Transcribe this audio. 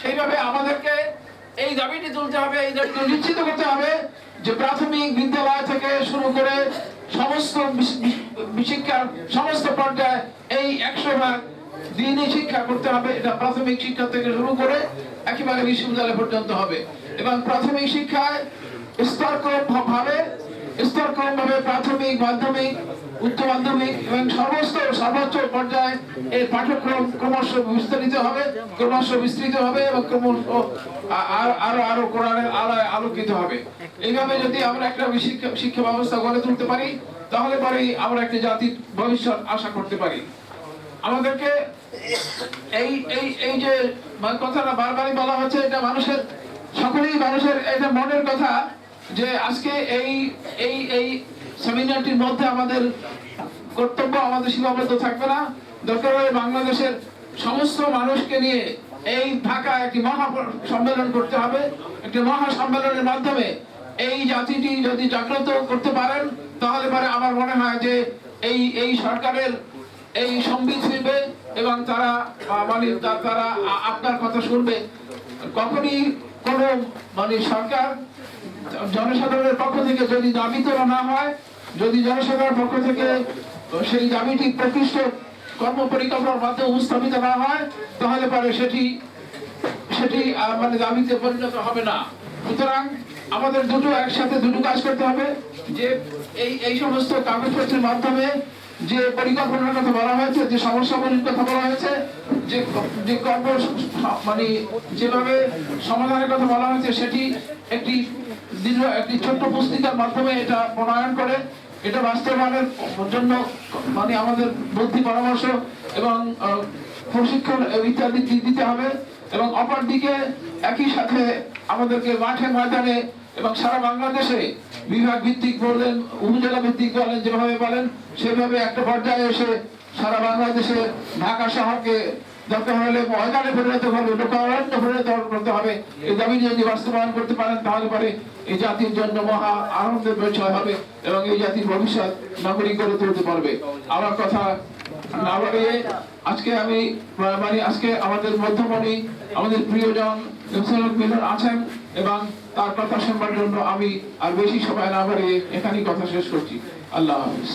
সেইভাবে আমাদেরকে এই দাবিটি তুলতে হবে, এই দাবিটি নিশ্চিত করতে হবে যে প্রাথমিক বিদ্যালয় থেকে শুরু করে সমস্ত শিক্ষার সমস্ত পর্যায়ে এই একশো ভাগ দিনই শিক্ষা করতে হবে। এটা প্রাথমিক শিক্ষা থেকে শুরু করে একেবারে বিশ্ববিদ্যালয় পর্যন্ত হবে। এবং প্রাথমিক শিক্ষায় স্তরক্রম ভাবে স্তরক্রম ভাবে প্রাথমিক, মাধ্যমিক উচ্চ মাধ্যমিক এবং সমস্ত সর্বোচ্চ পর্যায়ে এর পাঠ্যক্রম ক্রমশ বিস্তারিত হবে, ক্রমশ বিস্তৃত হবে এবং ক্রমশ আরও আরও কোরআনের আলোয় আলোকিত হবে। এইভাবে যদি আমরা একটা শিক্ষা ব্যবস্থা গড়ে তুলতে পারি, তাহলে পরেই আমরা একটা জাতির ভবিষ্যৎ আশা করতে পারি। আমাদেরকে এই এই এই যে কথাটা বারবারই বলা হচ্ছে, এটা মানুষের, সকলেই মানুষের, এটা মনের কথা যে আজকে এই এই এই সেমিনারটির মধ্যে আমাদের কর্তব্য আমাদের সীমাবদ্ধ থাকবে না। দরকার হলে বাংলাদেশের সমস্ত মানুষকে নিয়ে এই ঢাকা একটি মহা সম্মেলন করতে হবে। একটি মহা সম্মেলনের মাধ্যমে এই জাতিটি যদি জাগ্রত করতে পারেন, তাহলে পরে আমার মনে হয় যে এই এই সরকারের এই সম্বিত হইবে এবং তারা মানে তারা আপনার কথা শুনবে। কখনই কোনো মানে সরকার, জনসাধারণের পক্ষ থেকে যদি দাবি তোলা না হয় যদি জনসাধারণের পক্ষ থেকে সেই দাবিটি প্রকৃষ্ট কর্ম পরিকল্পনার মাধ্যমে উপস্থাপিত না হয়, তাহলে পরে সেটি সেটি মানে দাবিতে পরিণত হবে না। সুতরাং আমাদের দুটো একসাথে দুটো কাজ করতে হবে, যে এই এই সমস্ত কাগজপত্রের মাধ্যমে যে পরিকল্পনার কথা বলা হয়েছে, যে সমস্যাগুলির কথা বলা হয়েছে, যে যে কর্ম মানে যেভাবে সমাধানের কথা বলা হয়েছে, সেটি একটি দীর্ঘ একটি ছোট্ট পুস্তিকার মাধ্যমে এটা প্রণয়ন করে। এটা বাস্তবায়নের জন্য মানে আমাদের বুদ্ধি পরামর্শ এবং প্রশিক্ষণ ইত্যাদি দিতে হবে এবং অপরদিকে একই সাথে আমাদেরকে মাঠে ময়দানে এবং সারা বাংলাদেশে বিভাগ ভিত্তিক বললেন, উপজেলা ভিত্তিক বলেন, যেভাবে বলেন, সেভাবে একটা পর্যায়ে এসে সারা বাংলাদেশে ঢাকা শহরকে এবং এই জাতির ভবিষ্যৎ তুলতে পারবে। আমার কথা আজকে আমি মানে আজকে আমাদের মধ্যমণি, আমাদের প্রিয়জন আছেন এবং তার কথা শুনবার জন্য আমি আর বেশি সময় না বাড়িয়ে এখানেই কথা শেষ করছি। আল্লাহ হাফিজ।